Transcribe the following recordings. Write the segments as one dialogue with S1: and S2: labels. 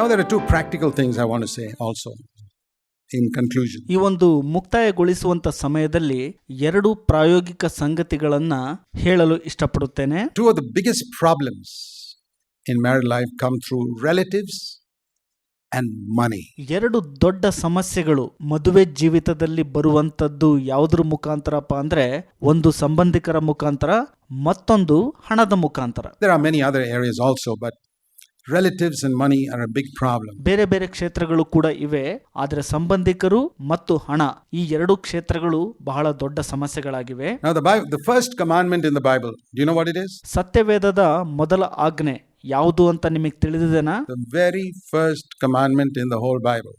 S1: ನಾವು there are things I want to also in conclusion
S2: ಈ ಒಂದು ಮುಕ್ತಾಯಗೊಳಿಸುವಂತ ಸಮಯದಲ್ಲಿ ಎರಡು ಪ್ರಾಯೋಗಿಕ ಸಂಗತಿಗಳನ್ನು ಹೇಳಲು ಇಷ್ಟಪಡುತ್ತೇನೆ.
S1: Two of the biggest problems in married life come through relatives and money
S2: ಎರಡು ದೊಡ್ಡ ಸಮಸ್ಯೆಗಳು ಮದುವೆ ಜೀವಿತದಲ್ಲಿ ಬರುವಂತದ್ದು ಯಾವುದ್ರ ಮುಖಾಂತರಪ್ಪ ಅಂದ್ರೆ ಒಂದು ಸಂಬಂಧಿಕರ ಮುಖಾಂತರ ಮತ್ತೊಂದು ಹಣದ ಮುಖಾಂತರ.
S1: There are many other areas also but relatives and money are a big problem
S2: ಬೇರೆ ಬೇರೆ ಕ್ಷೇತ್ರಗಳು ಕೂಡ ಇವೆ. ಆದರೆ ಸಂಬಂಧಿಕರು ಮತ್ತು ಹಣ ಈ ಎರಡು ಕ್ಷೇತ್ರಗಳು ಬಹಳ ದೊಡ್ಡ ಸಮಸ್ಯೆಗಳಾಗಿವೆ.
S1: First commandment in the Bible you know what it is
S2: ಸತ್ಯವೇದದ ಮೊದಲ ಆಜ್ಞೆ ಯಾವುದು ಅಂತ ನಿಮಗೆ ತಿಳಿದಿದೆನಾ?
S1: Very first commandment in the whole Bible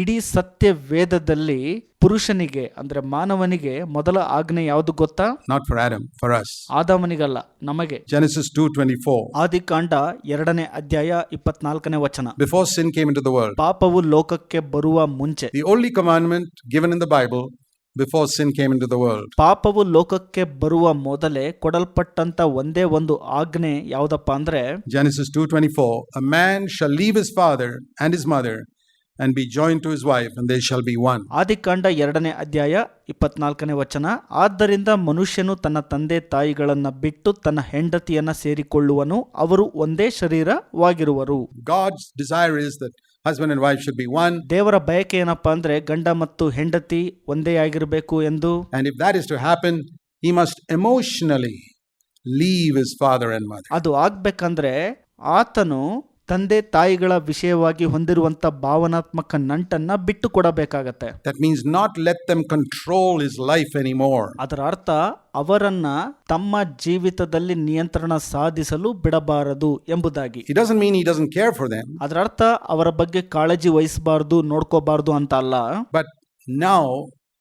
S2: ಇಡೀ ಸತ್ಯ ವೇದದಲ್ಲಿ ಪುರುಷನಿಗೆ ಅಂದ್ರೆ ಮಾನವನಿಗೆ ಮೊದಲ ಆಜ್ಞೆ ಯಾವುದು ಗೊತ್ತಾ
S1: not for Adam, for us.
S2: ಆದಾಮನಿಗಲ್ಲ ನಮಗೆ
S1: Genesis 2:24.
S2: ಆದಿಕಾಂಡ ಎರಡನೇ ಅಧ್ಯಾಯ ಇಪ್ಪತ್ನಾಲ್ಕನೇ ವಚನ
S1: Before sin came into the world,
S2: ಪಾಪವು ಲೋಕಕ್ಕೆ ಬರುವ ಮುಂಚೆ
S1: the only commandment given in the Bible before sin came into the world
S2: ಪಾಪವು ಲೋಕಕ್ಕೆ ಬರುವ ಮೊದಲೇ ಕೊಡಲ್ಪಟ್ಟಂತ ಒಂದೇ ಒಂದು ಆಜ್ಞೆ ಯಾವ್ದಪ್ಪ ಅಂದ್ರೆ
S1: Genesis 2:24 A man shall leave his father and his mother and be joined to his wife and they shall be one.
S2: ಆದಿಕಾಂಡ ಎರಡನೇ ಅಧ್ಯಾಯ ಇಪ್ಪತ್ನಾಲ್ಕನೇ ವಚನ ಆದ್ದರಿಂದ ಮನುಷ್ಯನು ತನ್ನ ತಂದೆ ತಾಯಿಗಳನ್ನು ಬಿಟ್ಟು ತನ್ನ ಹೆಂಡತಿಯನ್ನ ಸೇರಿಕೊಳ್ಳುವನು ಅವರು ಒಂದೇ ಶರೀರವಾಗಿರುವರು
S1: God's desire is that husband and wife should be one
S2: ದೇವರ ಬಯಕೆ ಏನಪ್ಪಾ ಅಂದ್ರೆ ಗಂಡ ಮತ್ತು ಹೆಂಡತಿ ಒಂದೇ ಆಗಿರಬೇಕು ಎಂದು
S1: and if that is to happen he must emotionally leave his father and mother.
S2: ಅದು ಆಗ್ಬೇಕಂದ್ರೆ ಆತನು ತಂದೆ ತಾಯಿಗಳ ವಿಷಯವಾಗಿ ಹೊಂದಿರುವಂತ ಭಾವನಾತ್ಮಕ ನಂಟನ್ನ ಬಿಟ್ಟು ಕೊಡಬೇಕಾಗತ್ತೆ
S1: that means not let let control is life any more
S2: ಅದರ ಅರ್ಥ ಅವರನ್ನ ತಮ್ಮ ಜೀವಿತದಲ್ಲಿ ನಿಯಂತ್ರಣ ಸಾಧಿಸಲು ಬಿಡಬಾರದು ಎಂಬುದಾಗಿ.
S1: It doesn't mean he doesn't care for them,
S2: ಅದರ ಅರ್ಥ ಅವರ ಬಗ್ಗೆ ಕಾಳಜಿ ವಹಿಸಬಾರದು ನೋಡ್ಕೋಬಾರದು ಅಂತ ಅಲ್ಲ
S1: but now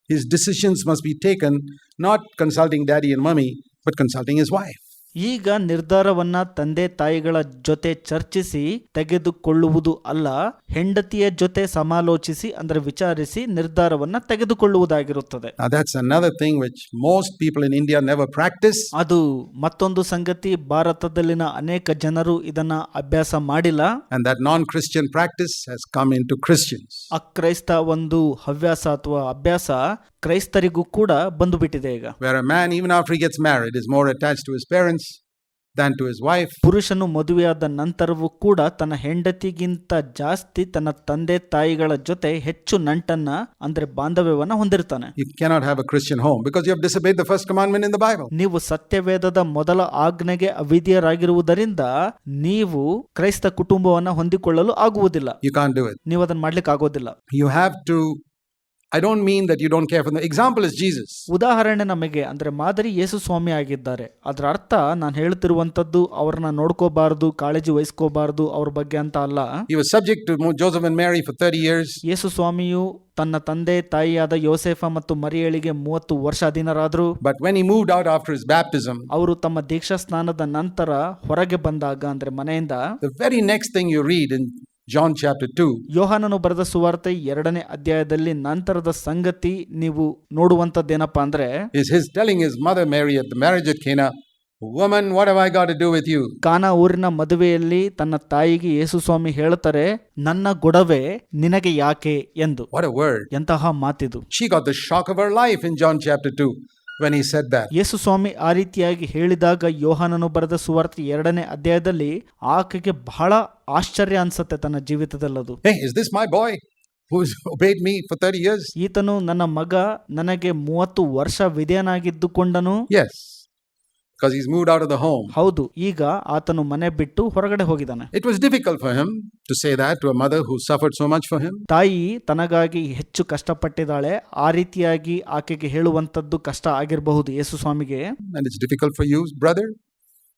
S1: his decisions must be taken not consulting daddy and mummy but consulting is wife.
S2: ಈಗ ನಿರ್ಧಾರವನ್ನ ತಂದೆ ತಾಯಿಗಳ ಜೊತೆ ಚರ್ಚಿಸಿ ತೆಗೆದುಕೊಳ್ಳುವುದು ಅಲ್ಲ ಹೆಂಡತಿಯ ಜೊತೆ ಸಮಾಲೋಚಿಸಿ ಅಂದ್ರೆ ವಿಚಾರಿಸಿ ನಿರ್ಧಾರವನ್ನ ತೆಗೆದುಕೊಳ್ಳುವುದಾಗಿರುತ್ತದೆ. ಅದು ಮತ್ತೊಂದು ಸಂಗತಿ ಭಾರತದಲ್ಲಿನ ಅನೇಕ ಜನರು ಇದನ್ನ ಅಭ್ಯಾಸ ಮಾಡಿಲ್ಲ
S1: come into Christians.
S2: ಅಕ್ರೈಸ್ತ ಒಂದು ಹವ್ಯಾಸ ಅಥವಾ ಅಭ್ಯಾಸ ಕ್ರೈಸ್ತರಿಗೂ ಕೂಡ ಬಂದು ಬಿಟ್ಟಿದೆ ಈಗ
S1: Where a man, even after he gets married, is more attached to his parents than to his wife.
S2: ಪುರುಷನು ಮದುವೆಯಾದ ನಂತರವೂ ಕೂಡ ತನ್ನ ಹೆಂಡತಿಗಿಂತ ಜಾಸ್ತಿ ತನ್ನ ತಂದೆ ತಾಯಿಗಳ ಜೊತೆ ಹೆಚ್ಚು ನಂಟನ್ನ ಅಂದ್ರೆ ಬಾಂಧವ್ಯವನ್ನ ಹೊಂದಿರ್ತಾನೆ
S1: You cannot have a Christian home because you have disobeyed the first commandment in the Bible.
S2: ನೀವು ಸತ್ಯವೇದದ ಮೊದಲ ಆಜ್ಞೆಗೆ ಅವಿಧಿಯರಾಗಿರುವುದರಿಂದ ನೀವು ಕ್ರೈಸ್ತ ಕುಟುಂಬವನ್ನ ಹೊಂದಿಕೊಳ್ಳಲು ಆಗುವುದಿಲ್ಲ
S1: You can't do it.
S2: ನೀವು ಅದನ್ನ ಮಾಡ್ಲಿಕ್ಕೆ ಆಗೋದಿಲ್ಲ
S1: You have to. I don't mean that you don't care for example Example is Jesus.
S2: ಉದಾಹರಣೆ ನಮಗೆ ಅಂದ್ರೆ ಮಾದರಿ ಯೇಸು ಸ್ವಾಮಿ ಆಗಿದ್ದಾರೆ ಅದರ ಅರ್ಥ ನಾನು ಹೇಳ್ತಿರುವಂತದ್ದು ಅವ್ರನ್ನ ನೋಡ್ಕೋಬಾರದು ಕಾಳಜಿ ವಹಿಸ್ಕೋಬಾರದು ಅವ್ರ ಬಗ್ಗೆ ಅಂತ ಅಲ್ಲ
S1: you was subject to Mo- Joseph and Mary for 30 years.
S2: ಯೇಸು ಸ್ವಾಮಿಯು ತನ್ನ ತಂದೆ ತಾಯಿಯಾದ ಯೋಸೆಫ ಮತ್ತು ಮರಿಯಳಿಗೆ ಮೂವತ್ತು ವರ್ಷ ಅಧೀನರಾದ್ರು
S1: but when he move out after his baptism
S2: ಅವರು ತಮ್ಮ ದೀಕ್ಷಾ ಸ್ನಾನದ ನಂತರ ಹೊರಗೆ ಬಂದಾಗ ಅಂದ್ರೆ ಮನೆಯಿಂದ
S1: the very next thing you read in John chapter 2
S2: ಯೋಹಾನನು ಬರೆದ ಸುವಾರ್ತೆ ಎರಡನೇ ಅಧ್ಯಾಯದಲ್ಲಿ ನಂತರದ ಸಂಗತಿ ನೀವು ನೋಡುವಂತದ್ದೇನಪ್ಪಾ ಅಂದ್ರೆ
S1: is his telling his mother Mary at the marriage at Cana, Woman, what have I got to do with you?
S2: Kana ಊರಿನ ಮದುವೆಯಲ್ಲಿ ತನ್ನ ತಾಯಿಗೆ ಯೇಸು ಸ್ವಾಮಿ ಹೇಳ್ತಾರೆ ನನ್ನ ಗೊಡವೆ ನಿನಗೆ ಯಾಕೆ ಎಂದು
S1: What a word.
S2: ಎಂತಹ ಮಾತಿದು
S1: She got the shock of her life in John chapter 2 when he said that.
S2: ಯೇಸು ಸ್ವಾಮಿ ಆ ರೀತಿಯಾಗಿ ಹೇಳಿದಾಗ ಯೋಹಾನನು ಬರೆದ ಸುವಾರ್ತೆ ಎರಡನೇ ಅಧ್ಯಾಯದಲ್ಲಿ ಆಕೆಗೆ ಬಹಳ ಆಶ್ಚರ್ಯ ಅನ್ಸತ್ತೆ ತನ್ನ ಜೀವಿತದಲ್ಲದು
S1: Hey, is this my boy who's obeyed me for 30 years?
S2: ಈತನು ನನ್ನ ಮಗ ನನಗೆ ಮೂವತ್ತು ವರ್ಷ ವಿಧೇಯನಾಗಿದ್ದುಕೊಂಡನು
S1: Yes, because he's moved out of the home.
S2: ಹೌದು ಈಗ ಆತನು ಮನೆ ಬಿಟ್ಟು ಹೊರಗಡೆ ಹೋಗಿದ್ದಾನೆ
S1: It was difficult for him to say that to a mother who suffered so much for him.
S2: ತಾಯಿ ತನಗಾಗಿ ಹೆಚ್ಚು ಕಷ್ಟಪಟ್ಟಿದ್ದಾಳೆ ಆ ರೀತಿಯಾಗಿ ಆಕೆಗೆ ಹೇಳುವಂತದ್ದು ಕಷ್ಟ ಆಗಿರಬಹುದು ಯೇಸು ಸ್ವಾಮಿಗೆ
S1: And it's difficult for you, brother,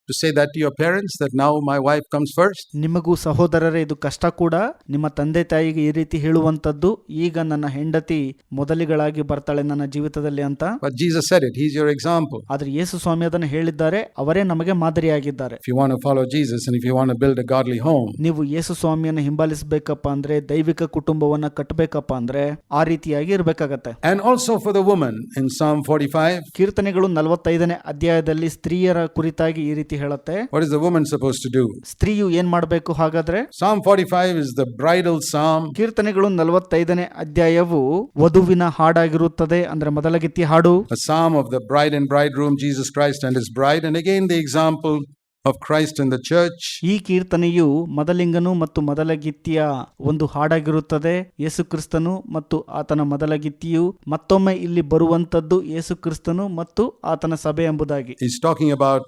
S1: to say that your parents that that my wife comes first
S2: ನಿಮಗೂ ಸಹೋದರರೇ ಇದು ಕಷ್ಟ ಕೂಡ. ನಿಮ್ಮ ತಂದೆ ತಾಯಿಗೆ ಈ ರೀತಿ ಹೇಳುವಂತದ್ದು ಈಗ ನನ್ನ ಹೆಂಡತಿ ಮೊದಲಿಗಳಾಗಿ ಬರ್ತಾಳೆ ನನ್ನ ಜೀವಿತದಲ್ಲಿ ಅಂತ.
S1: Jesus sir it it, He's your example.
S2: ಆದ್ರೆ ಯೇಸು ಸ್ವಾಮಿ ಅದನ್ನು ಹೇಳಿದ್ದಾರೆ ಅವರೇ ನಮಗೆ ಮಾದರಿಯಾಗಿದ್ದಾರೆ.
S1: If you want to follow Jesus and if you want to build a godly home,
S2: ನೀವು ಯೇಸು ಸ್ವಾಮಿಯನ್ನು ಹಿಂಬಾಲಿಸಬೇಕಪ್ಪ ಅಂದ್ರೆ ದೈವಿಕ ಕುಟುಂಬವನ್ನ ಕಟ್ಟಬೇಕಪ್ಪ ಅಂದ್ರೆ ಆ ರೀತಿಯಾಗಿ ಇರ್ಬೇಕಾಗತ್ತೆ.
S1: And also for the woman in forty 45,
S2: ಕೀರ್ತನೆಗಳು ನಲವತ್ತೈದನೇ ಅಧ್ಯಾಯದಲ್ಲಿ ಸ್ತ್ರೀಯರ ಕುರಿತಾಗಿ ಈ ರೀತಿ ರೀತಿ ಹೇಳುತ್ತೆ.
S1: What is the woman suppose to do?
S2: ಸ್ತ್ರೀಯು ಏನ್ ಮಾಡಬೇಕು ಹಾಗಾದ್ರೆ?
S1: Psalm forty five is the bridal psalm
S2: ಕೀರ್ತನೆಗಳು ನಲವತ್ತೈದನೇ ಅಧ್ಯಾಯವು ವಧುವಿನ ಹಾಡಾಗಿರುತ್ತದೆ. ಅಂದ್ರೆ ಮೊದಲಗಿತ್ತಿ ಹಾಡು.
S1: Psalm of the bride and bride room Jesus Christ and is bride and again the example of Christ and the church.
S2: ಈ ಕೀರ್ತನೆಯು ಮದಲಿಂಗನು ಮತ್ತು ಮೊದಲಗಿತ್ತಿಯ ಒಂದು ಹಾಡಾಗಿರುತ್ತದೆ. ಯೇಸು ಕ್ರಿಸ್ತನು ಮತ್ತು ಆತನ ಮೊದಲಗಿತ್ತಿಯು ಮತ್ತೊಮ್ಮೆ ಇಲ್ಲಿ ಬರುವಂತದ್ದು ಯೇಸು ಕ್ರಿಸ್ತನು ಮತ್ತು ಆತನ ಸಭೆ ಎಂಬುದಾಗಿ.
S1: Is talking about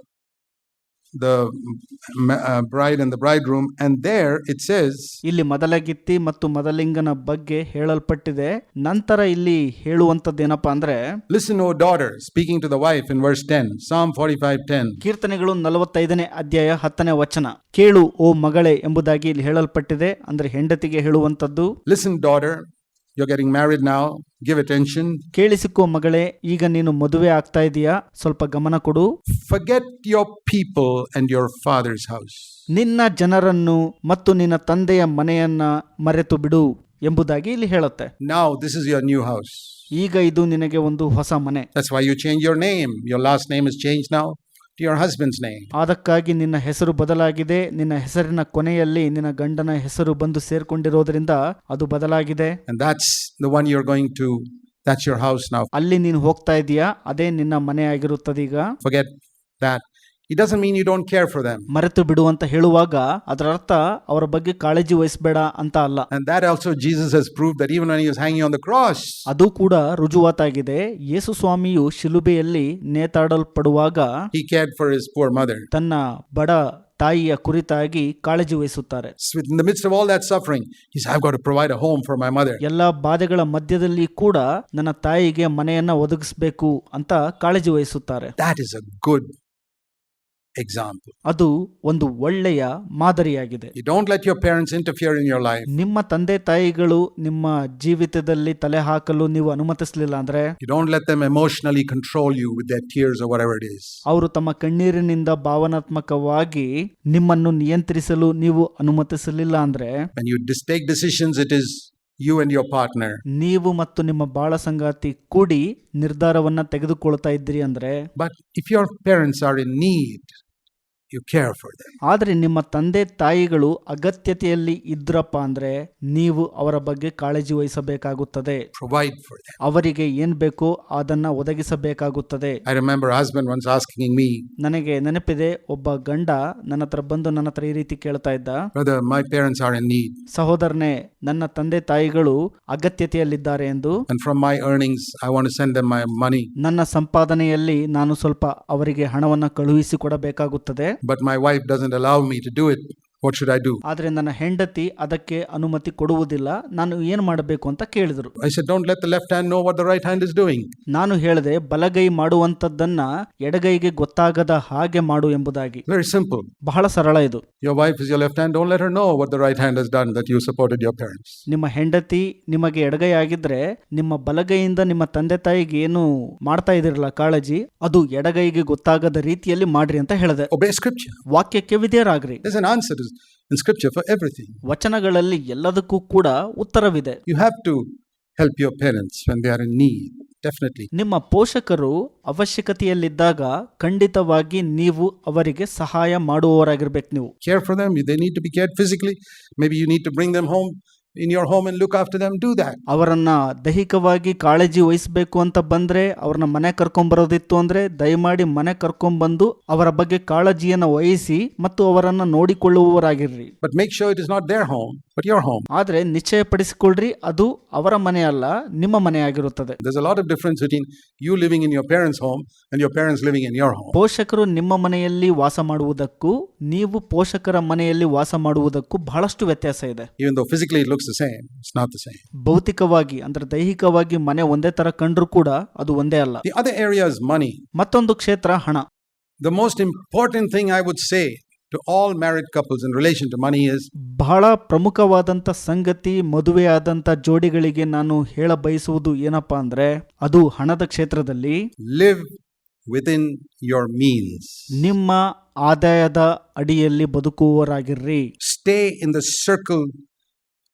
S1: the uh, bride and the bridegroom. And there it says,
S2: ಇಲ್ಲಿ ಮೊದಲಗಿತ್ತಿ ಮತ್ತು ಮೊದಲಿಂಗನ ಬಗ್ಗೆ ಹೇಳಲ್ಪಟ್ಟಿದೆ ನಂತರ ಇಲ್ಲಿ ಹೇಳುವಂತದ್ದೇನಪ್ಪಾ ಅಂದ್ರೆ
S1: Listen, oh daughter, speaking to the wife in verse 10, Psalm 45 10.
S2: ಕೀರ್ತನೆಗಳು ನಲವತ್ತೈದನೇ ಅಧ್ಯಾಯ ಹತ್ತನೇ ವಚನ ಕೇಳು ಓ ಮಗಳೇ ಎಂಬುದಾಗಿ ಇಲ್ಲಿ ಹೇಳಲ್ಪಟ್ಟಿದೆ ಅಂದ್ರೆ ಹೆಂಡತಿಗೆ ಹೇಳುವಂತದ್ದು
S1: Listen, daughter, you're getting married now. Give attention.
S2: ಕೇಳಿಸಿಕೋ ಮಗಳೇ ಈಗ ನೀನು ಮದುವೆ ಆಗ್ತಾ ಇದೀಯಾ ಸ್ವಲ್ಪ ಗಮನ ಕೊಡು
S1: Forget your people and your father's house.
S2: ನಿನ್ನ ಜನರನ್ನು ಮತ್ತು ನಿನ್ನ ತಂದೆಯ ಮನೆಯನ್ನ ಮರೆತು ಬಿಡು ಎಂಬುದಾಗಿ ಇಲ್ಲಿ ಹೇಳುತ್ತೆ
S1: Now, this is your new house.
S2: ಈಗ ಇದು ನಿನಗೆ ಒಂದು ಹೊಸ ಮನೆ
S1: That's why you change your name. Your last name is changed now to your husband's name.
S2: ಅದಕ್ಕಾಗಿ ನಿನ್ನ ಹೆಸರು ಬದಲಾಗಿದೆ ನಿನ್ನ ಹೆಸರಿನ ಕೊನೆಯಲ್ಲಿ ನಿನ್ನ ಗಂಡನ ಹೆಸರು ಬಂದು ಸೇರ್ಕೊಂಡಿರೋದ್ರಿಂದ ಅದು ಬದಲಾಗಿದೆ
S1: And that's the one you're going to, that's your house now.
S2: ಅಲ್ಲಿ ನೀನು ಹೋಗ್ತಾ ಇದೀಯಾ ಅದೇ ನಿನ್ನ ಮನೆ ಆಗಿರುತ್ತದೆ ಈಗ
S1: Forget that. It doesn't mean you don't care for them.
S2: ಮರೆತು ಬಿಡು ಅಂತ ಹೇಳುವಾಗ ಅದರ ಅರ್ಥ ಅವರ ಬಗ್ಗೆ ಕಾಳಜಿ ವಹಿಸಬೇಡ ಅಂತ ಅಲ್ಲ
S1: And that also Jesus has proved that even when he was hanging on the cross,
S2: ಅದು ಕೂಡ ರುಜುವಾತಾಗಿದೆ ಯೇಸು ಸ್ವಾಮಿಯು ಶಿಲುಬೆಯಲ್ಲಿ ನೇತಾಡಲ್ಪಡುವಾಗ
S1: he cared for his poor mother.
S2: ತನ್ನ ಬಡ ತಾಯಿಯ ಕುರಿತಾಗಿ ಕಾಳಜಿ ವಹಿಸುತ್ತಾರೆ
S1: So in the midst of all that suffering, he said, I've got to provide a home for my mother.
S2: ಎಲ್ಲ ಬಾಧೆಗಳ ಮಧ್ಯದಲ್ಲಿ ಕೂಡ ನನ್ನ ತಾಯಿಗೆ ಮನೆಯನ್ನ ಒದಗಿಸ್ಬೇಕು ಅಂತ ಕಾಳಜಿ ವಹಿಸುತ್ತಾರೆ
S1: That is a good example
S2: ಅದು ಒಂದು ಒಳ್ಳೆಯ ಮಾದರಿಯಾಗಿದೆ.
S1: You don't let your parents interfere in your life
S2: ನಿಮ್ಮ ತಂದೆ ತಾಯಿಗಳು ನಿಮ್ಮ ಜೀವಿತದಲ್ಲಿ ತಲೆ ಹಾಕಲು ನೀವು ಅನುಮತಿಸಲಿಲ್ಲ ಅಂದ್ರೆ
S1: you don't let them emotionally control you with their tears are what it is
S2: ಅವರು ತಮ್ಮ ಕಣ್ಣೀರಿನಿಂದ ಭಾವನಾತ್ಮಕವಾಗಿ ನಿಮ್ಮನ್ನು ನಿಯಂತ್ರಿಸಲು ನೀವು ಅನುಮತಿಸಲಿಲ್ಲ ಅಂದ್ರೆ
S1: you this take decisions it is you and your partner
S2: ನೀವು ಮತ್ತು ನಿಮ್ಮ ಬಾಳ ಸಂಗಾತಿ ಕೂಡಿ ನಿರ್ಧಾರವನ್ನ ತೆಗೆದುಕೊಳ್ತಾ ಇದ್ದೀರಿ ಅಂದ್ರೆ
S1: but if your parents are in need you care for them.
S2: ಆದರೆ ನಿಮ್ಮ ತಂದೆ ತಾಯಿಗಳು ಅಗತ್ಯತೆಯಲ್ಲಿ ಇದ್ರಪ್ಪ ಅಂದ್ರೆ ನೀವು ಅವರ ಬಗ್ಗೆ ಕಾಳಜಿ ವಹಿಸಬೇಕಾಗುತ್ತದೆ. ಅವರಿಗೆ ಏನ್ ಬೇಕೋ ಅದನ್ನ ಒದಗಿಸಬೇಕಾಗುತ್ತದೆ
S1: I remember husband once asking me,
S2: ನನಗೆ ನೆನಪಿದೆ ಒಬ್ಬ ಗಂಡ ನನ್ನ ಹತ್ರ ಬಂದು ನನ್ನ ಹತ್ರ ಈ ರೀತಿ ಕೇಳ್ತಾ ಇದ್ದ
S1: ಸಹೋದರ್ನೇ.
S2: ಸಹೋದರನೇ ನನ್ನ ತಂದೆ ತಾಯಿಗಳು ಅಗತ್ಯತೆಯಲ್ಲಿದ್ದಾರೆ ಎಂದು
S1: from my earnings earnings, I want to send them my money.
S2: ನನ್ನ ಸಂಪಾದನೆಯಲ್ಲಿ ನಾನು ಸ್ವಲ್ಪ ಅವರಿಗೆ ಹಣವನ್ನು ಕಳುಹಿಸಿ ಕೊಡಬೇಕಾಗುತ್ತದೆ
S1: But my wife doesn't allow me to do it. What should I do
S2: ಆದ್ರೆ ನನ್ನ ಹೆಂಡತಿ ಅದಕ್ಕೆ ಅನುಮತಿ ಕೊಡುವುದಿಲ್ಲ. ನಾನು ಏನು ಮಾಡಬೇಕು ಅಂತ ಕೇಳಿದ್ರು.
S1: I said, don't let the left hand know what the right hand is doing.
S2: ನಾನು ಹೇಳಿದೆ ಬಲಗೈ ಮಾಡುವಂತದ್ದನ್ನ ಎಡಗೈಗೆ ಗೊತ್ತಾಗದ ಹಾಗೆ ಮಾಡು ಎಂಬುದಾಗಿ.
S1: ವೆರಿ ಸಿಂಪಲ್
S2: ಬಹಳ ಸರಳ ಇದು.
S1: Your wife is your left hand don't let her know what the right hand has done that you supported your parents
S2: ನಿಮ್ಮ ಹೆಂಡತಿ ನಿಮಗೆ ಎಡಗೈ ಆಗಿದ್ರೆ ನಿಮ್ಮ ಬಲಗೈಯಿಂದ ನಿಮ್ಮ ತಂದೆ ತಾಯಿಗೆ ಏನು ಮಾಡ್ತಾ ಇದಿರಲ್ಲ ಕಾಳಜಿ ಅದು ಎಡಗೈಗೆ ಗೊತ್ತಾಗದ ರೀತಿಯಲ್ಲಿ ಮಾಡ್ರಿ ಅಂತ ಹೇಳಿದೆ.
S1: Obey scripture.
S2: ವಾಕ್ಯಕ್ಕೆ ವಿಧೇಯರಾಗ್ರಿ.
S1: To- in scripture for everything.
S2: ವಚನಗಳಲ್ಲಿ ಎಲ್ಲದಕ್ಕೂ ಕೂಡ ಉತ್ತರವಿದೆ
S1: You have to help your parents when they are in need. Definitely.
S2: ನಿಮ್ಮ ಪೋಷಕರು ಅವಶ್ಯಕತೆಯಲ್ಲಿದ್ದಾಗ ಖಂಡಿತವಾಗಿ ನೀವು ಅವರಿಗೆ ಸಹಾಯ ಮಾಡುವವರಾಗಿರ್ಬೇಕು ನೀವು
S1: Care for them. They need to be cared physically. Maybe you need to bring them home in your home and look after them do that
S2: ಅವರನ್ನ ದೈಹಿಕವಾಗಿ ಕಾಳಜಿ ವಹಿಸಬೇಕು ಅಂತ ಬಂದ್ರೆ ಅವ್ರನ್ನ ಮನೆ ಕರ್ಕೊಂಡ್ ಬರೋದಿತ್ತು ಅಂದ್ರೆ ದಯಮಾಡಿ ಮನೆ ಕರ್ಕೊಂಡ್ ಬಂದು ಅವರ ಬಗ್ಗೆ ಕಾಳಜಿಯನ್ನ ವಹಿಸಿ ಮತ್ತು ಅವರನ್ನ ನೋಡಿಕೊಳ್ಳುವವರಾಗಿರ್ರಿ.
S1: But make sure it is not their home but your home
S2: ಆದ್ರೆ ನಿಶ್ಚಯ ಪಡಿಸಿಕೊಳ್ಳ್ರಿ ಅದು ಅವರ ಮನೆಯಲ್ಲ ನಿಮ್ಮ ಮನೆ
S1: ಮನೆಯಾಗಿರುತ್ತದೆ difference between you living in your parents home and your parents living in your home
S2: ಪೋಷಕರು ನಿಮ್ಮ ಮನೆಯಲ್ಲಿ ವಾಸ ಮಾಡುವುದಕ್ಕೂ ನೀವು ಪೋಷಕರ ಮನೆಯಲ್ಲಿ ವಾಸ ಮಾಡುವುದಕ್ಕೂ ಬಹಳಷ್ಟು ವ್ಯತ್ಯಾಸ ಇದೆ.
S1: ಇವನ್ ದೋ ಫಿಸಿಕಲಿ ಲುಕ್ಸ್
S2: ಭೌತಿಕವಾಗಿ ಅಂದ್ರೆ ದೈಹಿಕವಾಗಿ ಮನೆ ಒಂದೇ ತರ ಕಂಡ್ರು ಕೂಡ ಅದು ಒಂದೇ ಅಲ್ಲ.
S1: ಮನಿ
S2: ಮತ್ತೊಂದು ಕ್ಷೇತ್ರ ಹಣ.
S1: The most important thing I would say to all married couples in relation to money is
S2: ಬಹಳ ಪ್ರಮುಖವಾದಂತ ಸಂಗತಿ ಮದುವೆ ಆದಂತ ಜೋಡಿಗಳಿಗೆ ನಾನು ಹೇಳ ಬಯಸುವುದು ಏನಪ್ಪಾ ಅಂದ್ರೆ ಅದು ಹಣದ ಕ್ಷೇತ್ರದಲ್ಲಿ
S1: live within your means
S2: ನಿಮ್ಮ ಆದಾಯದ ಅಡಿಯಲ್ಲಿ ಬದುಕುವವರಾಗಿರ್ರಿ.
S1: Stay in the circle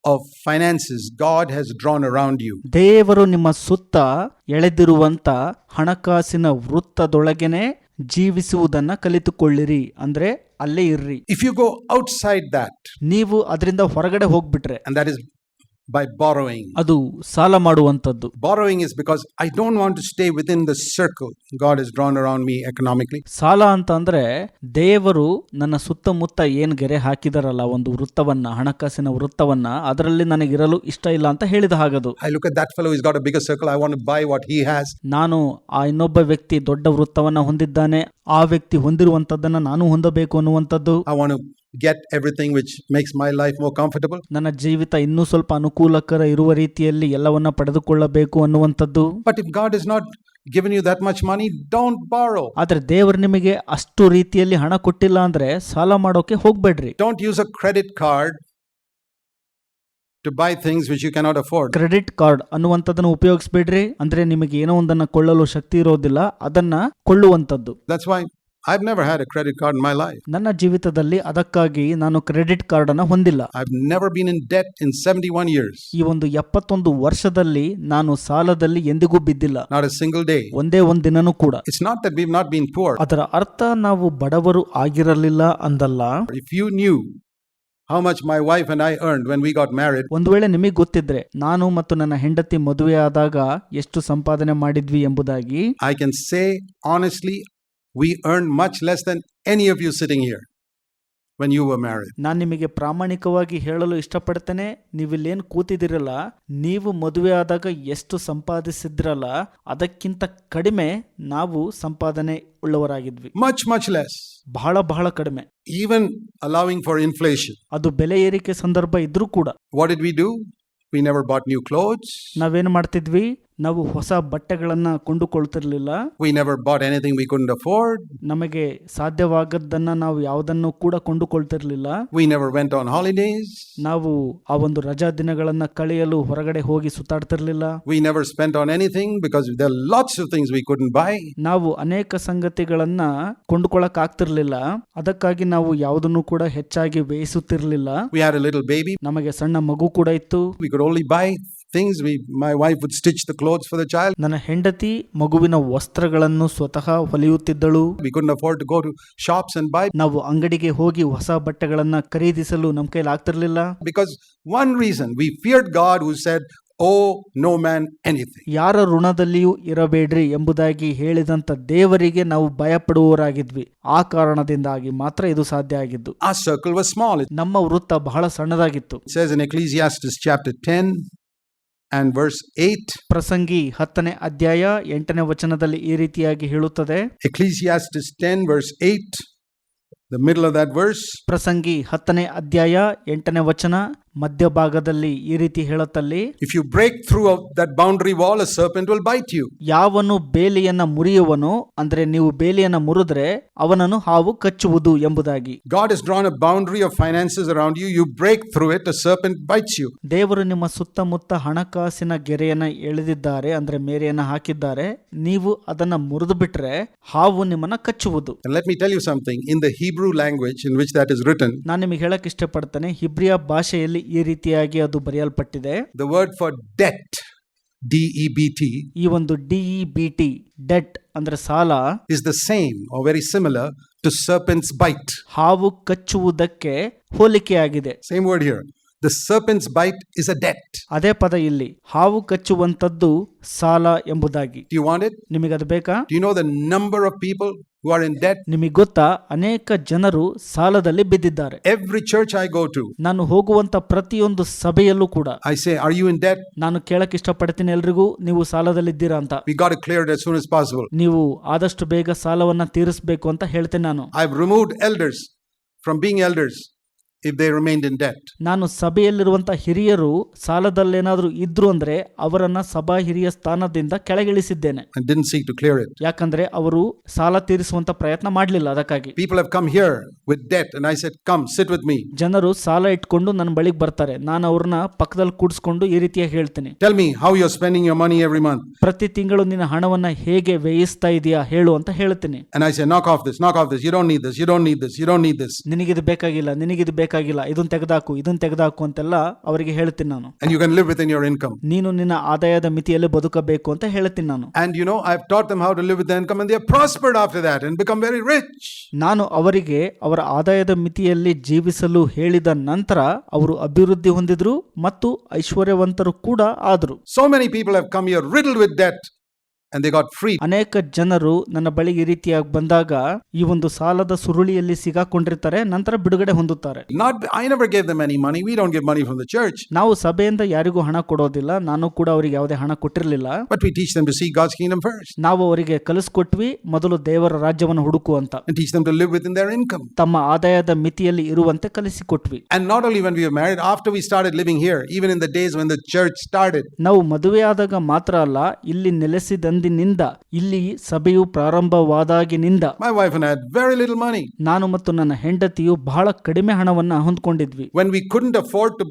S1: of finances God has drawn around you.
S2: ದೇವರು ನಿಮ್ಮ ಸುತ್ತ ಎಳೆದಿರುವಂತ ಹಣಕಾಸಿನ ವೃತ್ತದೊಳಗೇನೆ ಜೀವಿಸುವುದನ್ನ ಕಲಿತುಕೊಳ್ಳಿರಿ ಅಂದ್ರೆ ಅಲ್ಲೇ ಇರ್ರಿ
S1: if you go outside that,
S2: ನೀವು ಅದರಿಂದ ಹೊರಗಡೆ ಹೋಗ್ಬಿಟ್ರೆ
S1: and is is by borrowing.
S2: ಅದು ಸಾಲ ಮಾಡುವಂತದ್ದು.
S1: Borrowing is because I don't want to stay within the circle God has drawn around me economically.
S2: ಸಾಲ ಅಂತ ಅಂದ್ರೆ ದೇವರು ನನ್ನ ಸುತ್ತಮುತ್ತ ಏನ್ ಗೆರೆ ಹಾಕಿದಾರಲ್ಲ ಒಂದು ವೃತ್ತವನ್ನ ಹಣಕಾಸಿನ ವೃತ್ತವನ್ನ ಅದರಲ್ಲಿ ನನಗಿರಲು ಇಷ್ಟ ಇಲ್ಲ ಅಂತ ಹೇಳಿದ ಹಾಗದು
S1: I look at that fellow, he's got a bigger circle. I want to buy what he has.
S2: ನಾನು ಆ ಇನ್ನೊಬ್ಬ ವ್ಯಕ್ತಿ ದೊಡ್ಡ ವೃತ್ತವನ್ನ ಹೊಂದಿದ್ದಾನೆ ಆ ವ್ಯಕ್ತಿ ಹೊಂದಿರುವಂತದ್ದನ್ನ ನಾನು ಹೊಂದಬೇಕು ಅನ್ನುವಂತದ್ದು.
S1: I want to get everything which makes my life more comfortable.
S2: ನನ್ನ ಜೀವಿತ ಇನ್ನೂ ಸ್ವಲ್ಪ ಅನುಕೂಲಕರ ಇರುವ ರೀತಿಯಲ್ಲಿ ಎಲ್ಲವನ್ನ ಪಡೆದುಕೊಳ್ಳಬೇಕು ಅನ್ನುವಂಥದ್ದು
S1: But if God is not given you that much money, don't borrow.
S2: ಆದರೆ ದೇವರು ನಿಮಗೆ ಅಷ್ಟು ರೀತಿಯಲ್ಲಿ ಹಣ ಕೊಟ್ಟಿಲ್ಲ ಅಂದ್ರೆ ಸಾಲ ಮಾಡೋಕೆ ಹೋಗ್ಬೇಡ್ರಿ
S1: Don't use a credit card to buy things which you cannot afford.
S2: Credit card ಅನ್ನುವಂಥದ್ದನ್ನು ಉಪಯೋಗಿಸ್ಬೇಡ್ರಿ ಅಂದ್ರೆ ನಿಮಗೆ ಏನೋ ಒಂದನ್ನ ಕೊಳ್ಳಲು ಶಕ್ತಿ ಇರೋದಿಲ್ಲ ಅದನ್ನ ಕೊಳ್ಳುವಂಥದ್ದು
S1: That's why I've never had a credit card in my life.
S2: ನನ್ನ ಜೀವಿತದಲ್ಲಿ ಅದಕ್ಕಾಗಿ ನಾನು ಕ್ರೆಡಿಟ್ ಕಾರ್ಡ್ ಅನ್ನು ಹೊಂದಿಲ್ಲ
S1: I've never been in debt in 71 years.
S2: ಈ ಒಂದು ಎಪ್ಪತ್ತೊಂದು ವರ್ಷದಲ್ಲಿ ನಾನು ಸಾಲದಲ್ಲಿ ಎಂದಿಗೂ ಬಿದ್ದಿಲ್ಲ
S1: Not a single day.
S2: ಒಂದೇ ಒಂದು ದಿನನೂ ಕೂಡ
S1: It's not that we've not been poor.
S2: ಅದರ ಅರ್ಥ ನಾವು ಬಡವರು ಆಗಿರಲಿಲ್ಲ ಅಂದಲ್ಲ
S1: If you knew how much my wife and I earned when we got married,
S2: ಒಂದು ವೇಳೆ ನಿಮಗೆ ಗೊತ್ತಿದ್ರೆ ನಾನು ಮತ್ತು ನನ್ನ ಹೆಂಡತಿ ಮದುವೆ ಆದಾಗ ಎಷ್ಟು ಸಂಪಾದನೆ ಮಾಡಿದ್ವಿ ಎಂಬುದಾಗಿ
S1: I can say honestly, we earned much less than any of you sitting here when you were married.
S2: ನಾನು ನಿಮಗೆ ಪ್ರಾಮಾಣಿಕವಾಗಿ ಹೇಳಲು ಇಷ್ಟಪಡ್ತೇನೆ ನೀವಿಲ್ಲೇನು ಕೂತಿದಿರಲ್ಲ ನೀವು ಮದುವೆ ಆದಾಗ ಎಷ್ಟು ಸಂಪಾದಿಸಿದ್ರಲ್ಲ ಅದಕ್ಕಿಂತ ಕಡಿಮೆ ನಾವು ಸಂಪಾದನೆ ಉಳ್ಳವರಾಗಿದ್ವಿ
S1: Much, much less.
S2: ಬಹಳ ಬಹಳ ಕಡಿಮೆ
S1: Even allowing for inflation.
S2: ಅದು ಬೆಲೆ ಏರಿಕೆ ಸಂದರ್ಭ ಇದ್ರೂ ಕೂಡ
S1: What did we do? We never bought new clothes.
S2: ನಾವೇನು ಮಾಡ್ತಿದ್ವಿ ನಾವು ಹೊಸ ಬಟ್ಟೆಗಳನ್ನು ಕೊಂಡುಕೊಳ್ತಿರ್ಲಿಲ್ಲ
S1: We never bought anything we couldn't afford.
S2: ನಮಗೆ ಸಾಧ್ಯವಾಗದ್ದನ್ನ ನಾವು ಯಾವುದನ್ನು ಕೂಡ ಕೊಂಡುಕೊಳ್ತಿರ್ಲಿಲ್ಲ
S1: We never went on holidays.
S2: ನಾವು ಆ ಒಂದು ರಜಾ ದಿನಗಳನ್ನು ಕಳೆಯಲು ಹೊರಗಡೆ ಹೋಗಿ ಸುತ್ತಾಡ್ತಿರ್ಲಿಲ್ಲ
S1: We never spent on anything because there are lots of things we couldn't buy.
S2: ನಾವು ಅನೇಕ ಸಂಗತಿಗಳನ್ನ ಕೊಂಡುಕೊಳ್ಳಕ್ ಆಗ್ತಿರ್ಲಿಲ್ಲ ಅದಕ್ಕಾಗಿ ನಾವು ಯಾವುದನ್ನು ಕೂಡ ಹೆಚ್ಚಾಗಿ ವ್ಯಯಿಸುತ್ತಿರ್ಲಿಲ್ಲ
S1: We had a little baby.
S2: ನಮಗೆ ಸಣ್ಣ ಮಗು ಕೂಡ ಇತ್ತು
S1: We could only buy things. We, my wife would stitch the clothes for the child.
S2: ನನ್ನ ಹೆಂಡತಿ ಮಗುವಿನ ವಸ್ತ್ರಗಳನ್ನು ಸ್ವತಃ ಹೊಲಿಯುತ್ತಿದ್ದಳು
S1: We couldn't afford to go to shops and buy
S2: ನಾವು ಅಂಗಡಿಗೆ ಹೋಗಿ ಹೊಸ ಬಟ್ಟೆಗಳನ್ನು ಖರೀದಿಸಲು ನಮ್ಮ ಕೈಲಿ ಆಗ್ತಿರ್ಲಿಲ್ಲ
S1: because one reason we feared God who said, Oh, no man anything.
S2: ಯಾರ ಋಣದಲ್ಲಿಯೂ ಇರಬೇಡ್ರಿ ಎಂಬುದಾಗಿ ಹೇಳಿದಂತ ದೇವರಿಗೆ ನಾವು ಭಯಪಡುವವರಾಗಿದ್ವಿ ಆ ಕಾರಣದಿಂದಾಗಿ ಮಾತ್ರ ಇದು ಸಾಧ್ಯ ಆಗಿದ್ದು
S1: ಆ was small. It
S2: ನಮ್ಮ ವೃತ್ತ ಬಹಳ ಸಣ್ಣದಾಗಿತ್ತು
S1: says in Ecclesiastes chapter 10 and verse 8.
S2: ಪ್ರಸಂಗಿ ಹತ್ತನೇ ಅಧ್ಯಾಯ ಎಂಟನೇ ವಚನದಲ್ಲಿ ಈ ರೀತಿಯಾಗಿ ಹೇಳುತ್ತದೆ
S1: Ecclesiastes 10 verse 8. The middle of that verse.
S2: ಪ್ರಸಂಗಿ ಹತ್ತನೇ ಅಧ್ಯಾಯ ಎಂಟನೇ ವಚನ ಮಧ್ಯಭಾಗದಲ್ಲಿ ಈ ರೀತಿ ಹೇಳುತ್ತಲ್ಲಿ
S1: if you break through that that wall wall, a serpent will bite you.
S2: ಯಾವನು ಬೇಲಿಯನ್ನ ಮುರಿಯುವನು ಅಂದ್ರೆ ನೀವು ಬೇಲಿಯನ್ನ ಮುರಿದ್ರೆ ಅವನನ್ನು ಹಾವು ಕಚ್ಚುವುದು ಎಂಬುದಾಗಿ.
S1: God is drawn a boundary of finances around you you break through it a serpent bites you.
S2: ದೇವರು ನಿಮ್ಮ ಸುತ್ತಮುತ್ತ ಹಣಕಾಸಿನ ಗೆರೆಯನ್ನ ಎಳೆದಿದ್ದಾರೆ ಅಂದ್ರೆ ಮೇರೆಯನ್ನ ಹಾಕಿದ್ದಾರೆ. ನೀವು ಅದನ್ನ ಮುರಿದು ಬಿಟ್ರೆ ಹಾವು ನಿಮ್ಮನ್ನ ಕಚ್ಚುವುದು.
S1: Let me tell you something in the Hebrew language in which that is written
S2: ನಾನು ನಿಮಗೆ ಹೇಳಕ್ ಇಷ್ಟಪಡ್ತೇನೆ ಹಿಬ್ರಿಯ ಭಾಷೆಯಲ್ಲಿ ಈ ರೀತಿಯಾಗಿ ಅದು ಬರೆಯಲ್ಪಟ್ಟಿದೆ.
S1: The word for debt D E B T
S2: ಈ ಒಂದು D E B T debt ಅಂದ್ರೆ ಸಾಲ
S1: is the same very similar to serpent's bite
S2: ಹಾವು ಕಚ್ಚುವುದಕ್ಕೆ ಹೋಲಿಕೆ ಆಗಿದೆ
S1: same word here The serpent's bite is a debt.
S2: ಅದೇ ಪದ ಇಲ್ಲಿ ಹಾವು ಕಚ್ಚುವಂತದ್ದು ಸಾಲ ಎಂಬುದಾಗಿ
S1: Do you want it?
S2: ನಿಮಗದು ಬೇಕಾ
S1: Do you know the number of people who are in debt?
S2: ನಿಮಗೆ ಗೊತ್ತಾ ಅನೇಕ ಜನರು ಸಾಲದಲ್ಲಿ ಬಿದ್ದಿದ್ದಾರೆ
S1: Every church I go to,
S2: ನಾನು ಹೋಗುವಂತ ಪ್ರತಿಯೊಂದು ಸಭೆಯಲ್ಲೂ ಕೂಡ
S1: I say, Are you in debt?
S2: ನಾನು ಕೇಳಕ್ ಇಷ್ಟಪಡ್ತೀನಿ ಎಲ್ರಿಗೂ ನೀವು ಸಾಲದಲ್ಲಿದ್ದೀರಾ ಅಂತ
S1: We got to clear it as soon as possible.
S2: ನೀವು ಆದಷ್ಟು ಬೇಗ ಸಾಲವನ್ನ ತೀರಿಸಬೇಕು ಅಂತ ಹೇಳ್ತೇನೆ ನಾನು
S1: I've removed elders from being elders if they remained in debt.
S2: ನಾನು ಸಭೆಯಲ್ಲಿರುವಂತ ಹಿರಿಯರು ಸಾಲದಲ್ಲೇನಾದರೂ ಇದ್ರು ಅಂದ್ರೆ ಅವರನ್ನ ಸಭಾ ಹಿರಿಯ ಸ್ಥಾನದಿಂದ ಕೆಳಗಿಳಿಸಿದ್ದೇನೆ
S1: and didn't seek to clear it.
S2: ಯಾಕಂದ್ರೆ ಅವರು ಸಾಲ ತೀರಿಸುವಂತ ಪ್ರಯತ್ನ ಮಾಡಲಿಲ್ಲ ಅದಕ್ಕಾಗಿ
S1: People have come here with debt, and I said, Come, sit with me.
S2: ಜನರು ಸಾಲ ಇಟ್ಕೊಂಡು ನನ್ನ ಬಳಿಗೆ ಬರ್ತಾರೆ ನಾನು ಅವ್ರನ್ನ ಪಕ್ಕದಲ್ಲಿ ಕೂಡಿಸ್ಕೊಂಡು ಈ ರೀತಿಯಾಗಿ ಹೇಳ್ತೀನಿ
S1: Tell me how you're spending your money every month.
S2: ಪ್ರತಿ ತಿಂಗಳು ನಿನ್ನ ಹಣವನ್ನ ಹೇಗೆ ವ್ಯಯಿಸ್ತಾ ಇದೀಯಾ ಹೇಳು ಅಂತ ಹೇಳ್ತೀನಿ
S1: And I say, Knock off this, knock off this. You don't need this, you don't need this, you don't need this.
S2: ನಿನಗಿದು ಬೇಕಾಗಿಲ್ಲ ನಿನಗಿದು ಬೇಕಾಗಿಲ್ಲ ಬೇಕಾಗಿಲ್ಲ ಇದನ್ನ ತೆಗೆದಾಕು ಇದನ್ನ ತೆಗೆದಾಕು ಅಂತೆಲ್ಲ ಅವರಿಗೆ ಹೇಳ್ತೀನಿ ನಾನು.
S1: You can live within your income
S2: ನೀನು ನಿನ್ನ ಆದಾಯದ ಮಿತಿಯಲ್ಲಿ ಬದುಕಬೇಕು ಅಂತ ಹೇಳ್ತೀನಿ ನಾನು.
S1: And you know I taught them how to live with income and they prospered after that and become very rich
S2: ನಾನು ಅವರಿಗೆ ಅವರ ಆದಾಯದ ಮಿತಿಯಲ್ಲಿ ಜೀವಿಸಲು ಹೇಳಿದ ನಂತರ ಅವರು ಅಭಿವೃದ್ಧಿ ಹೊಂದಿದ್ರು ಮತ್ತು ಐಶ್ವರ್ಯವಂತರು ಕೂಡ ಆದರು.
S1: So many people have come your riddle with that and they got free.
S2: ಅನೇಕ ಜನರು ನನ್ನ ಬಳಿಗೆ ಈ ರೀತಿಯಾಗಿ ಬಂದಾಗ ಈ ಒಂದು ಸಾಲದ ಸುರುಳಿಯಲ್ಲಿ ಸಿಗಾಕೊಂಡಿರ್ತಾರೆ ನಂತರ ಬಿಡುಗಡೆ ಹೊಂದುತ್ತಾರೆ
S1: Not, I never gave them any money. We don't give money from the church.
S2: ನಾವು ಸಭೆಯಿಂದ ಯಾರಿಗೂ ಹಣ ಕೊಡೋದಿಲ್ಲ ನಾನು ಕೂಡ ಅವರಿಗೆ ಯಾವುದೇ ಹಣ ಕೊಟ್ಟಿರಲಿಲ್ಲ
S1: But we teach them to seek God's kingdom first
S2: ನಾವು ಅವರಿಗೆ ಕಲಿಸ್ಕೊಟ್ವಿ ಮೊದಲು ದೇವರ ರಾಜ್ಯವನ್ನು ಹುಡುಕು ಅಂತ
S1: and teach them to live within their income.
S2: ತಮ್ಮ ಆದಾಯದ ಮಿತಿಯಲ್ಲಿ ಇರುವಂತೆ ಕಲಿಸಿಕೊಟ್ವಿ
S1: And not only when we were married, after we started living here, even in the days when the church started,
S2: ನಾವು ಮದುವೆಯಾದಾಗ ಮಾತ್ರ ಅಲ್ಲ ಇಲ್ಲಿ ಬಂದಿನಿಂದ ಇಲ್ಲಿ ಸಭೆಯು ಪ್ರಾರಂಭವಾದಾಗಿನಿಂದ ನಾನು ಮತ್ತು ನನ್ನ ಹೆಂಡತಿಯು ಬಹಳ ಕಡಿಮೆ ಹಣವನ್ನು ಹೊಂದ್ಕೊಂಡಿದ್ವಿ
S1: when we could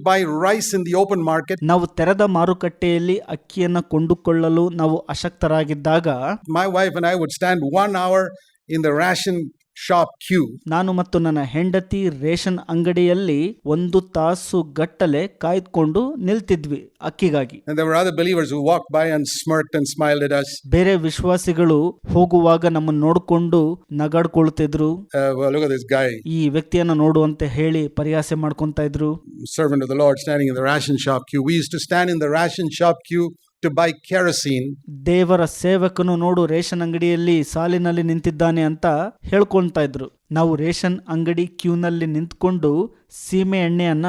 S1: buy rice in market
S2: ನಾವು ತೆರೆದ ಮಾರುಕಟ್ಟೆಯಲ್ಲಿ ಅಕ್ಕಿಯನ್ನು ಕೊಂಡುಕೊಳ್ಳಲು ನಾವು ಅಶಕ್ತರಾಗಿದ್ದಾಗ
S1: my wife and I would stand one hour in the ration shop queue
S2: ನಾನು ಮತ್ತು ನನ್ನ ಹೆಂಡತಿ ರೇಷನ್ ಅಂಗಡಿಯಲ್ಲಿ ಒಂದು ತಾಸು ಗಟ್ಟಲೆ ಕಾಯ್ದುಕೊಂಡು ನಿಲ್ತಿದ್ವಿ ಅಕ್ಕಿಗಾಗಿ. ಬೇರೆ ವಿಶ್ವಾಸಿಗಳು ಹೋಗುವಾಗ ನಮ್ಮನ್ನು ನೋಡಿಕೊಂಡು ನಗಾಡ್ಕೊಳ್ತಿದ್ರು. ಈ ವ್ಯಕ್ತಿಯನ್ನು ನೋಡುವಂತೆ ಹೇಳಿ ಪರಿಹಾಸ ಮಾಡ್ಕೊಂತ ಇದ್ರು.
S1: Servant shop queue in the ration shop queue to buy kerosene.
S2: ದೇವರ ಸೇವಕನು ನೋಡು ರೇಷನ್ ಅಂಗಡಿಯಲ್ಲಿ ಸಾಲಿನಲ್ಲಿ ನಿಂತಿದ್ದಾನೆ ಅಂತ ಹೇಳ್ಕೊಳ್ತಾ ಇದ್ರು. ನಾವು ರೇಷನ್ ಅಂಗಡಿ ಕ್ಯೂನಲ್ಲಿ ನಿಂತ್ಕೊಂಡು ಸೀಮೆ ಎಣ್ಣೆಯನ್ನ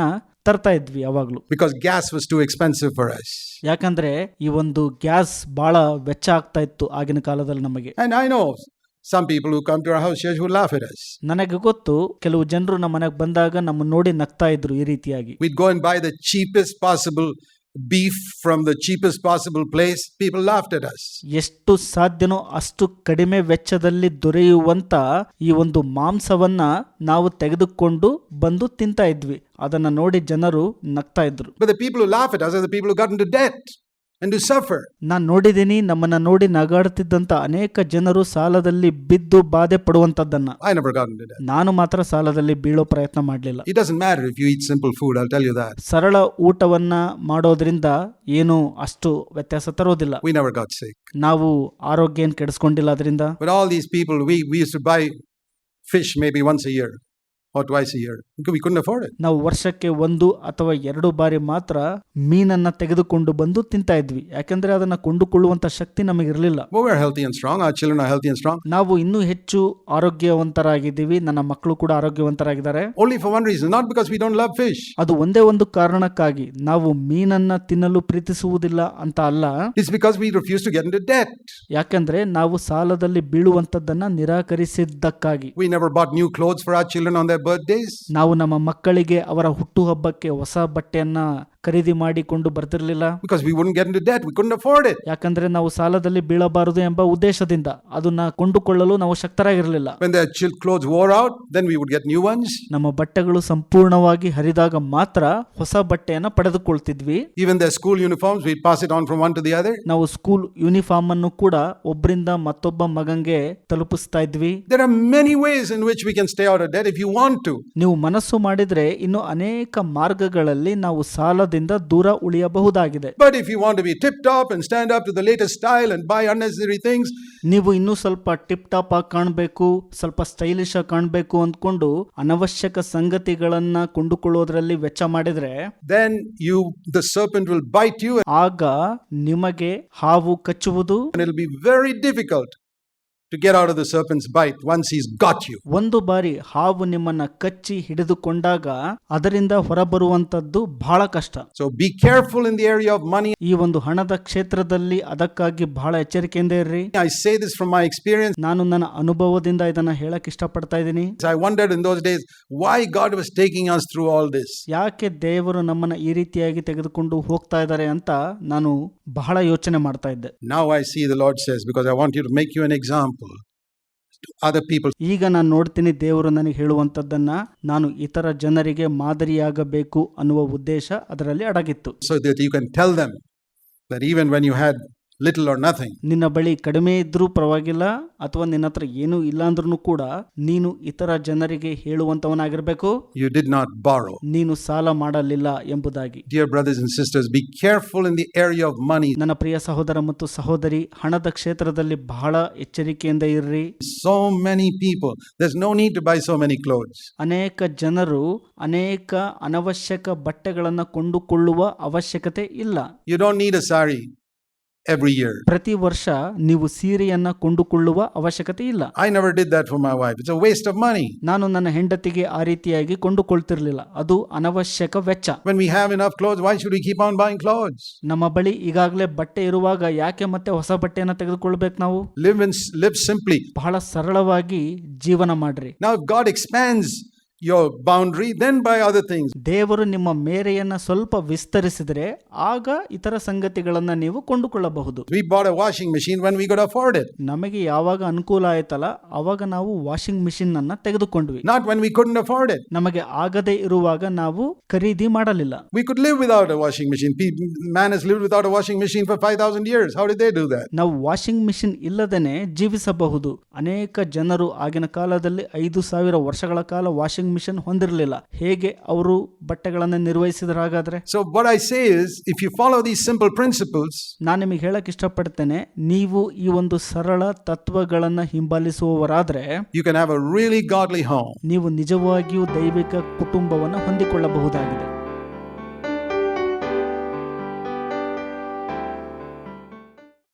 S2: ತರ್ತಾ ಇದ್ವಿ ಯಾವಾಗ್ಲೂ
S1: because gas was too expensive for us.
S2: ಯಾಕಂದ್ರೆ ಈ ಒಂದು ಗ್ಯಾಸ್ ಬಹಳ ವೆಚ್ಚ ಆಗ್ತಾ ಇತ್ತು ಆಗಿನ ಕಾಲದಲ್ಲಿ ನಮಗೆ.
S1: And I know some people who come to our house church who laugh at us.
S2: ನನಗೆ ಗೊತ್ತು ಕೆಲವು ಜನರು ನಮ್ಮ ಮನೆಗೆ ಬಂದಾಗ ನಮ್ಮ ನೋಡಿ ನಗ್ತಾ ಇದ್ರು ಈ ರೀತಿಯಾಗಿ.
S1: We'd go and buy the cheapest possible beef from the cheapest possible place. People laughed at us.
S2: ಎಷ್ಟು ಸಾಧ್ಯನೋ ಅಷ್ಟು ಕಡಿಮೆ ವೆಚ್ಚದಲ್ಲಿ ದೊರೆಯುವಂತ ಈ ಒಂದು ಮಾಂಸವನ್ನ ನಾವು ತೆಗೆದುಕೊಂಡು ಬಂದು ತಿಂತಾ ಇದ್ವಿ ಅದನ್ನ ನೋಡಿ ಜನರು ನಗ್ತಾ ಇದ್ರು
S1: But the people who laugh at us are the people who got into debt and to suffer.
S2: na ನೋಡಿದ್ದೀನಿ ನಮ್ಮನ್ನ ನೋಡಿ ನಗಾಡುತ್ತಿದ್ದಂತ ಅನೇಕ ಜನರು ಸಾಲದಲ್ಲಿ ಬಿದ್ದು ಬಾಧೆ ಪಡುವಂತದ್ದನ್ನ
S1: I never got into that.
S2: ನಾನು ಮಾತ್ರ ಸಾಲದಲ್ಲಿ ಬೀಳೋ ಪ್ರಯತ್ನ ಮಾಡಲಿಲ್ಲ
S1: It doesn't matter if you eat simple food, I'll tell you that.
S2: ಸರಳ ಊಟವನ್ನ ಮಾಡೋದ್ರಿಂದ ಏನು ಅಷ್ಟು ವ್ಯತ್ಯಾಸ ತರೋದಿಲ್ಲ
S1: We never got sick.
S2: ನಾವು ಆರೋಗ್ಯ ಏನ್ ಕೆಡಿಸ್ಕೊಂಡಿಲ್ಲ ಅದರಿಂದ
S1: But all these people, we, we used to buy fish maybe once a year or twice year we could afford
S2: ನಾವು ವರ್ಷಕ್ಕೆ ಒಂದು ಅಥವಾ ಎರಡು ಬಾರಿ ಮಾತ್ರ ಮೀನನ್ನ ತೆಗೆದುಕೊಂಡು ಬಂದು ತಿಂತ ಇದ್ವಿ. ಯಾಕಂದ್ರೆ ಅದನ್ನ ಕೊಂಡುಕೊಳ್ಳುವಂತ ಶಕ್ತಿ
S1: ನಮಗೆ ಇರಲಿಲ್ಲ.
S2: ನಾವು ಇನ್ನೂ ಹೆಚ್ಚು ಆರೋಗ್ಯವಂತರಾಗಿದ್ದೀವಿ. ನನ್ನ ಮಕ್ಕಳು ಕೂಡ ಆರೋಗ್ಯವಂತರಾಗಿದ್ದಾರೆ.
S1: Only for one reason not because we don't love fish
S2: ಅದು ಒಂದೇ ಒಂದು ಕಾರಣಕ್ಕಾಗಿ ನಾವು ಮೀನನ್ನ ತಿನ್ನಲು ಪ್ರೀತಿಸುವುದಿಲ್ಲ ಅಂತ ಅಲ್ಲ.
S1: It's because we refuse to get debt
S2: ಯಾಕಂದ್ರೆ ನಾವು ಸಾಲದಲ್ಲಿ ಬೀಳುವಂತದ್ದನ್ನ ನಿರಾಕರಿಸಿದ್ದಕ್ಕಾಗಿ.
S1: We never bought new clothes for our children on their
S2: ನಾವು ನಮ್ಮ ಮಕ್ಕಳಿಗೆ ಅವರ ಹುಟ್ಟುಹಬ್ಬಕ್ಕೆ ಹೊಸ ಬಟ್ಟೆಯನ್ನ ಖರೀದಿ ಮಾಡಿಕೊಂಡು ಬರುತ್ತಿರಲಿಲ್ಲ
S1: because we wouldn't get into that we couldn't afford it
S2: ಯಾಕಂದ್ರೆ ನಾವು ಸಾಲದಲ್ಲಿ ಬೀಳಬಾರದು ಎಂಬ ಉದ್ದೇಶದಿಂದ ಅದನ್ನ ಕೊಂಡುಕೊಳ್ಳಲು ನಾವು ಶಕ್ತರಾಗಿರಲಿಲ್ಲ.
S1: When the ಅಚುವಲ್ clothes wore out then we would get new ones
S2: ನಮ್ಮ ಬಟ್ಟೆಗಳು ಸಂಪೂರ್ಣವಾಗಿ ಹರಿದಾಗ ಮಾತ್ರ ಹೊಸ ಬಟ್ಟೆಯನ್ನು ಪಡೆದುಕೊಳ್ಳುತ್ತಿದ್ದ್ವಿ
S1: even the school uniforms we pass it on from 1 to the other
S2: ನಾವು ಸ್ಕೂಲ್ ಯೂನಿಫಾರ್ಮ್ ಅನ್ನು ಕೂಡ ಒಬ್ಬರಿಂದ ಮತ್ತೊಬ್ಬ ಮಗನಿಗೆ ತಲುಪಿಸ್ತಾ ಇದ್ವಿ.
S1: There are many ways in which we can stay out of debt if you want to
S2: ನೀವು ಮನಸ್ಸು ಮಾಡಿದ್ರೆ ಇನ್ನು ಅನೇಕ ಮಾರ್ಗಗಳಲ್ಲಿ ನಾವು ಸಾಲದ ಕ್ರಮದಿಂದ ದೂರ ಉಳಿಯಬಹುದಾಗಿದೆ.
S1: But if you want be tip top and stand up to the latest style and buy unnecessary things
S2: ನೀವು ಇನ್ನೂ ಸ್ವಲ್ಪ ಟಿಪ್ ಟಾಪ್ ಆಗಿ ಕಾಣಬೇಕು ಸ್ವಲ್ಪ ಸ್ಟೈಲಿಶ್ ಆಗಿ ಕಾಣಬೇಕು ಅಂದ್ಕೊಂಡು ಅನವಶ್ಯಕ ಸಂಗತಿಗಳನ್ನ ಕೊಂಡುಕೊಳ್ಳೋದ್ರಲ್ಲಿ ವೆಚ್ಚ ಮಾಡಿದ್ರೆ
S1: then you the serpent will bite you
S2: ಆಗ ನಿಮಗೆ ಹಾವು ಕಚ್ಚುವುದು
S1: will be very difficult to get out of the serpent's bite once he's got you.
S2: ಒಂದು ಬಾರಿ ಹಾವು ನಿಮ್ಮನ್ನ ಕಚ್ಚಿ ಹಿಡಿದುಕೊಂಡಾಗ ಅದರಿಂದ ಹೊರಬರುವಂತದ್ದು ಬಹಳ ಕಷ್ಟ
S1: So be careful in the area of money.
S2: ಈ ಒಂದು ಹಣದ ಕ್ಷೇತ್ರದಲ್ಲಿ ಅದಕ್ಕಾಗಿ ಬಹಳ ಎಚ್ಚರಿಕೆಯಿಂದ ಇರ್ರಿ
S1: I say this from my experience.
S2: ನಾನು ನನ್ನ ಅನುಭವದಿಂದ ಇದನ್ನ ಹೇಳಕ್ ಇಷ್ಟಪಡ್ತಾ ಇದ್ದೀನಿ
S1: I wondered in those days why God was taking us through all this.
S2: ಯಾಕೆ ದೇವರು ನಮ್ಮನ್ನ ಈ ರೀತಿಯಾಗಿ ತೆಗೆದುಕೊಂಡು ಹೋಗ್ತಾ ಇದ್ದಾರೆ ಅಂತ ನಾನು ಬಹಳ ಯೋಚನೆ ಮಾಡ್ತಾ ಇದ್ದೆ
S1: Now I see the Lord says, because I want you to make you an example Other people.
S2: ಈಗ ನಾನು ನೋಡ್ತೀನಿ ದೇವರು ನನಗೆ ಹೇಳುವಂತದ್ದನ್ನ ನಾನು ಇತರ ಜನರಿಗೆ ಮಾದರಿಯಾಗಬೇಕು ಅನ್ನುವ ಉದ್ದೇಶ ಅದರಲ್ಲಿ ಅಡಗಿತ್ತು
S1: so that you can tell them that even when you had little or nothing.
S2: ನಿನ್ನ ಬಳಿ ಕಡಿಮೆ ಇದ್ರೂ ಪರವಾಗಿಲ್ಲ ಅಥವಾ ನಿನ್ನ ಹತ್ರ ಏನೂ ಇಲ್ಲ ಅಂದ್ರೂ ಕೂಡ ನೀನು ಇತರ ಜನರಿಗೆ ಹೇಳುವಂತವನಾಗಿರ್ಬೇಕು
S1: You did not borrow.
S2: ನೀನು ಸಾಲ ಮಾಡಲಿಲ್ಲ ಎಂಬುದಾಗಿ
S1: Dear brothers and sisters, be careful in the area of money.
S2: ನನ್ನ ಪ್ರಿಯ ಸಹೋದರ ಮತ್ತು ಸಹೋದರಿ ಹಣದ ಕ್ಷೇತ್ರದಲ್ಲಿ ಬಹಳ ಎಚ್ಚರಿಕೆಯಿಂದ ಇರ್ರಿ
S1: So many people, there's no need to buy so many clothes.
S2: ಅನೇಕ ಜನರು ಅನೇಕ ಅನವಶ್ಯಕ ಬಟ್ಟೆಗಳನ್ನು ಕೊಂಡುಕೊಳ್ಳುವ ಅವಶ್ಯಕತೆ ಇಲ್ಲ
S1: You don't need a sari every year.
S2: ಪ್ರತಿ ವರ್ಷ ನೀವು ಸೀರೆಯನ್ನ ಕೊಂಡುಕೊಳ್ಳುವ ಅವಶ್ಯಕತೆ ಇಲ್ಲ
S1: I never did that for my wife. It's a waste of money.
S2: ನಾನು ನನ್ನ ಹೆಂಡತಿಗೆ ಆ ರೀತಿಯಾಗಿ ಕೊಂಡುಕೊಳ್ತಿರ್ಲಿಲ್ಲ ಅದು ಅನವಶ್ಯಕ ವೆಚ್ಚ
S1: When we have enough clothes, why should we keep on buying clothes?
S2: ನಮ್ಮ ಬಳಿ ಈಗಾಗಲೇ ಬಟ್ಟೆ ಇರುವಾಗ ಯಾಕೆ ಮತ್ತೆ ಹೊಸ ಬಟ್ಟೆಯನ್ನ ತೆಗೆದುಕೊಳ್ಬೇಕು ನಾವು
S1: Live and s- live simply.
S2: ಬಹಳ ಸರಳವಾಗಿ ಜೀವನ ಮಾಡ್ರಿ
S1: Now, if God expands your boundary, then by other things.
S2: ದೇವರು ನಿಮ್ಮ ಮೇರೆಯನ್ನ ಸ್ವಲ್ಪ ವಿಸ್ತರಿಸಿದರೆ ಆಗ ಇತರ ಸಂಗತಿಗಳನ್ನು ನೀವು ಕೊಂಡುಕೊಳ್ಳಬಹುದು
S1: We bought a washing machine when we could afford it,
S2: ನಮಗೆ ಯಾವಾಗ ಅನುಕೂಲ ಆಯ್ತಲ್ಲ ಅವಾಗ ನಾವು ವಾಷಿಂಗ್ ಮಿಷಿನ್ ಅನ್ನ ತೆಗೆದುಕೊಂಡ್ವಿ
S1: not when we couldn't afford it.
S2: ನಮಗೆ ಆಗದೆ ಇರುವಾಗ ನಾವು ಖರೀದಿ ಮಾಡಲಿಲ್ಲ
S1: We could live without a washing machine. Man has lived without a washing machine for 5,000 years. How did they do that?
S2: ನಾವು ವಾಷಿಂಗ್ ಮಿಷಿನ್ ಇಲ್ಲದೇನೆ ಜೀವಿಸಬಹುದು ಅನೇಕ ಜನರು ಆಗಿನ ಕಾಲದಲ್ಲಿ ಐದು ಸಾವಿರ ವರ್ಷಗಳ ಕಾಲ ವಾಷಿಂಗ್ ಮಿಷಿನ್ ಹೊಂದಿರಲಿಲ್ಲ. ಹೇಗೆ ಅವರು ಬಟ್ಟೆಗಳನ್ನು ನಿರ್ವಹಿಸಿದ್ರ ಹಾಗಾದ್ರೆ
S1: so what I say if you follow these simple principles principles,
S2: ನಾನು ನಿಮಗೆ ಹೇಳಕ್ ಇಷ್ಟಪಡ್ತೇನೆ ನೀವು ಈ ಒಂದು ಸರಳ ತತ್ವಗಳನ್ನ ಹಿಂಬಾಲಿಸುವವರಾದ್ರೆ
S1: you can have a really godly home
S2: ನೀವು ನಿಜವಾಗಿಯೂ ದೈವಿಕ ಕುಟುಂಬವನ್ನು ಹೊಂದಿಕೊಳ್ಳಬಹುದಾಗಿದೆ.